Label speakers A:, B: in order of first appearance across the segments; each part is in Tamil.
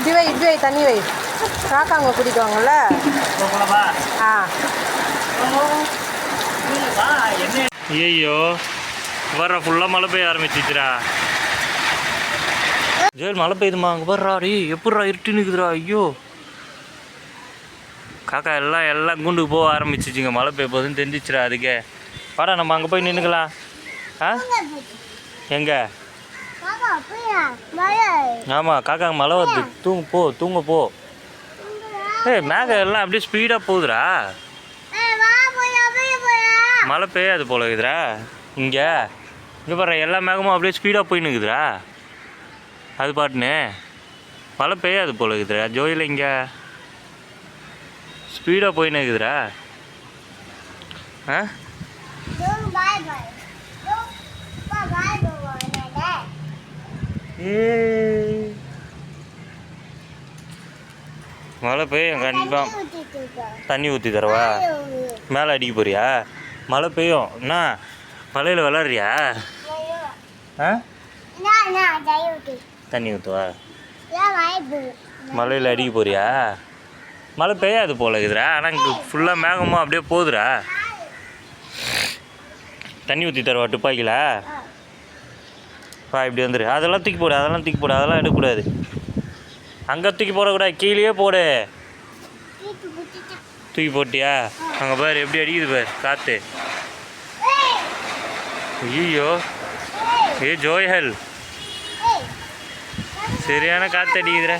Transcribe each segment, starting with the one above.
A: இப்படி வை இப்படி வை தண்ணி வை. காக்கா அங்கே கூட்டிட்டு வாங்கல்ல? ஆ.
B: ஐயோ வர்ற ஃபுல்லாக மழை பெய்ய ஆரம்பிச்சிச்சுடா. ஜெயல் மழை பெய்யுதுமா? அங்கே வர்றா ரீ எப்பட்றா இருட்டு நிற்குதுடா ஐயோ. காக்கா எல்லாம் எல்லாம் குண்டுக்கு போக ஆரம்பிச்சிச்சுங்க. மழை பெய்ய போகுதுன்னு தெரிஞ்சிச்சுரா அதுக்கே. வாடா நம்ம அங்கே போய் நின்றுக்கலாம் ஆ? எங்கே? ஆமாம் காக்கா மழை வருது. தூங்க போ தூங்க போ. ஏய் மேகம் எல்லாம் அப்படியே ஸ்பீடாக போகுதுடா. மழை பெய்யாது போல இருக்குதுடா. இங்கே இங்கே பாரு எல்லா மேகமும் அப்படியே ஸ்பீடாக போய் நிற்குதுடா அது பாட்டுன்னு. மழை பெய்யாது போல இருக்குதுடா. ஜோயில் இங்கே ஸ்பீடாக போய் நிற்குதுடா ஆ ஏய். மழை பெய்யும் கண்டிப்பாக தண்ணி ஊற்றி தரவா? மேலே அடிக்க போறியா? மழை பெய்யும். என்ன? மழையில் விளாட்றியா ஆ? தண்ணி ஊற்றுவா மழையில் அடிக்க போறியா? மழை பெய்யாது போல இருக்குதுடா. ஆனால் இங்கே ஃபுல்லாக மேகமும் அப்படியே போகுதுடா. தண்ணி ஊற்றி தரவா துப்பாக்கியில்? வா இப்படி வந்துரு. அதெல்லாம் தூக்கி போடு அதெல்லாம் தூக்கி போடு அதெல்லாம் எடுக்கக்கூடாது. அங்கே தூக்கி போடக்கூடாது கீழேயே போடு. தூக்கி போட்டியா? அங்கே பாரு எப்படி அடிக்குது பாரு காற்று ஐயோ ஏ ஜோயல் சரியான காற்று அடிக்குதுற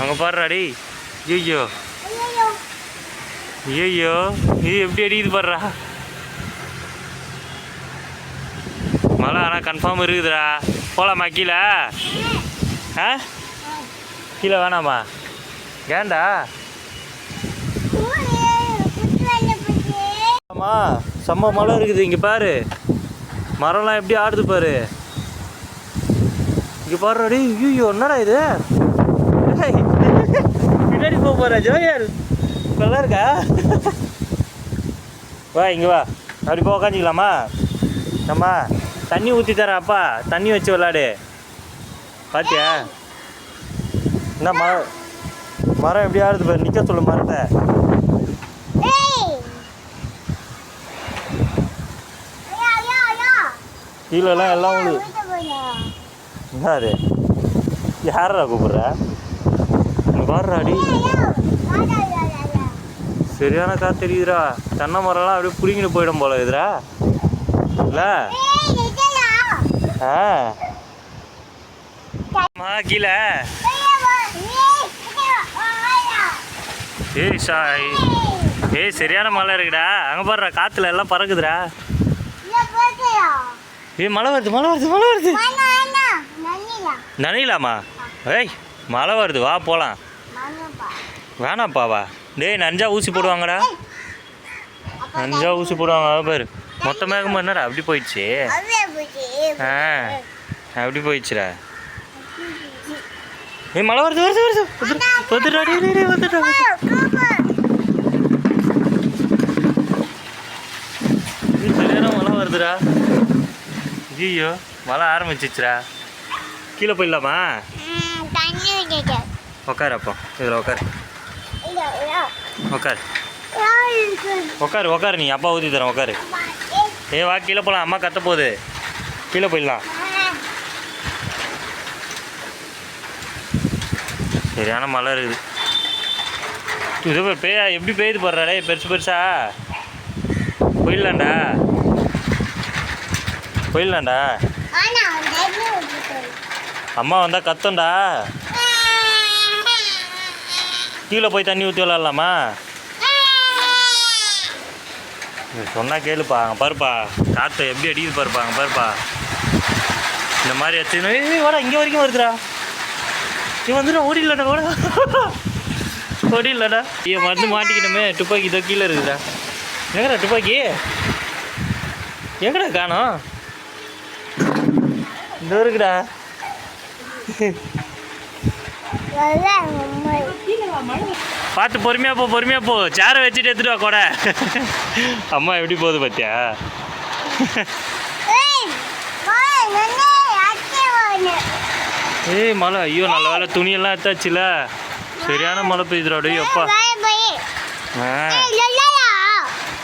B: அங்கே பாடுறாடி அடி ஐயோ ஐயோ இது எப்படி அடிக்குது பாடுறா மழை ஆனால் கன்ஃபார்ம் இருக்குதுடா. போகலாமா கீழே? ஆ? கீழே வேணாமா? ஏண்டா ஆமா செம்ம மழை இருக்குது இங்கே பாரு. மரம்லாம் எப்படி ஆடுது பாரு. இங்கே பாரு அடி ஐயோ என்னடா இது? பின்னாடி போக போகிற ஜோயல். நல்லா இருக்கா? வா இங்கே வா. அப்படி போக உக்காஞ்சிக்கலாமா அம்மா. தண்ணி ஊற்றி தரேன் அப்பா தண்ணி வச்சு விளாடு. பாத்தியா? என்ன மரம் மரம் எப்படி ஆடுது பாரு. நிற்க சொல்லு மரத்தை. கீழெல்லாம் எல்லாம் உழுது என்ன யாரா கூப்பிடுற? இங்க அடி. சரியான காத்து தெரியுதுடா தென்னை மரம்லாம் அப்படியே பிடிங்கிட்டு போயிடும் போல இதுரா இல்லை? ஆ. அம்மா, கீழே. ஏய் சாய். ஏய் சரியான மழை இருக்குடா. அங்கே பாருடா காற்றுல எல்லாம் பறக்குதுடா. ஏய் மழை வருது மழை வருது மழை வருது. நனையலாமா? ஏய் மழை வருது வா போகலாம் வேணாப்பா வா டேய் நஞ்சா ஊசி போடுவாங்கடா. நஞ்சா ஊசி போடுவாங்க பாரு. மொத்த என்னடா அப்படி போயிடுச்சு? ஆ அப்படி போயிடுச்சுடா. ஏய் மழை வருது வருது வருது. வந்துடு, வந்துடுடா டேய் டேய், டேய் வந்துடுடா வந்துடுடா. ஏய், சரியான மழை வருதுடா. ஐயோ மழை ஆரம்பிச்சிச்சுடா கீழே போயிடலாமா? உக்காரு அப்போ இதில் உக்காரு. உக்காரு. உக்காரு உக்காரு நீ அப்பா ஊற்றி தரேன் உக்காரு. ஏ வா கீழே போகலாம் அம்மா கத்த போகுது. கீழே போயிடலாம். சரியான மழை இருக்குது. இது பெய்யா எப்படி பெய்யுது போடுறாடே பெருசு பெருசா? போயிடலாண்டா போயிடலாண்டா அம்மா வந்தால் கத்தண்டா கீழே போய் தண்ணி ஊற்றி விளாட்லாமா சொன்னால் கேளுப்பா அங்கே பாருப்பா. காற்று எப்படி அடிக்குது பாருப்பா அங்கே பாருப்பா. இந்த மாதிரி எத்தனை வாடா இங்கே வரைக்கும் வருதுடா. நீ வந்துடா ஓடிடலடா ஓட ஓடிடலடா இவன் மருந்து மாட்டிக்கணுமே துப்பாக்கி இதோ கீழே இருக்குதா எங்கடா துப்பாக்கி? எங்கடா காணும்? இந்த இருக்குடா. பார்த்து பொறுமையா போ பொறுமையா போ. சேரை வச்சுட்டு எடுத்துட்டு வா கூட. அம்மா எப்படி போகுது பார்த்தியா ஏய் மழை. ஐயோ நல்ல வேலை துணியெல்லாம் எடுத்தாச்சுல. சரியான மழை பெய்யுதுடா. டேய் அப்பா.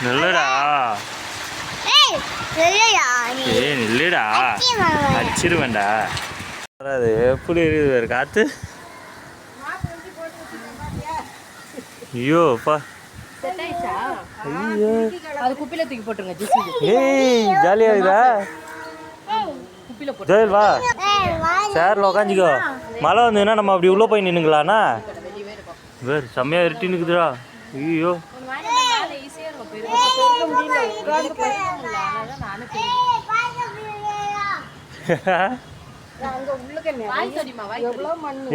B: நல்லடா. ஏய் நில்லுடா. அடிச்சிருவேன்டா. அது எப்படி இருக்குது காற்று ஐயோ அப்பா. ஐயோ.
A: அது குப்பில தூக்கி போட்டுருங்க ஜிசி
B: ஏய் ஜாலியாக இருக்குதா
A: குப்பில போட்டு.
B: ஜெயல் வா. சேர்ல உக்காஞ்சிக்கோ மழை வந்ததுன்னா நம்ம அப்படி உள்ளே போய் நின்னுங்களாண்ணா வேறு செம்மையாக இருட்டி நிற்குதுடா ஐயோ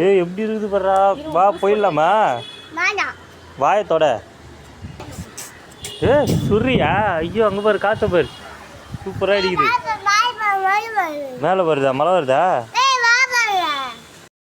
B: ஏய் எப்படி இருக்குது பாடுறா வா போயிடலாமா? வாயை தொட. ஏ சுரியா ஐயோ அங்கே பாரு காற்ற பாரு. சூப்பராக அடிக்குது. மேலே வருதா? மழை வருதா?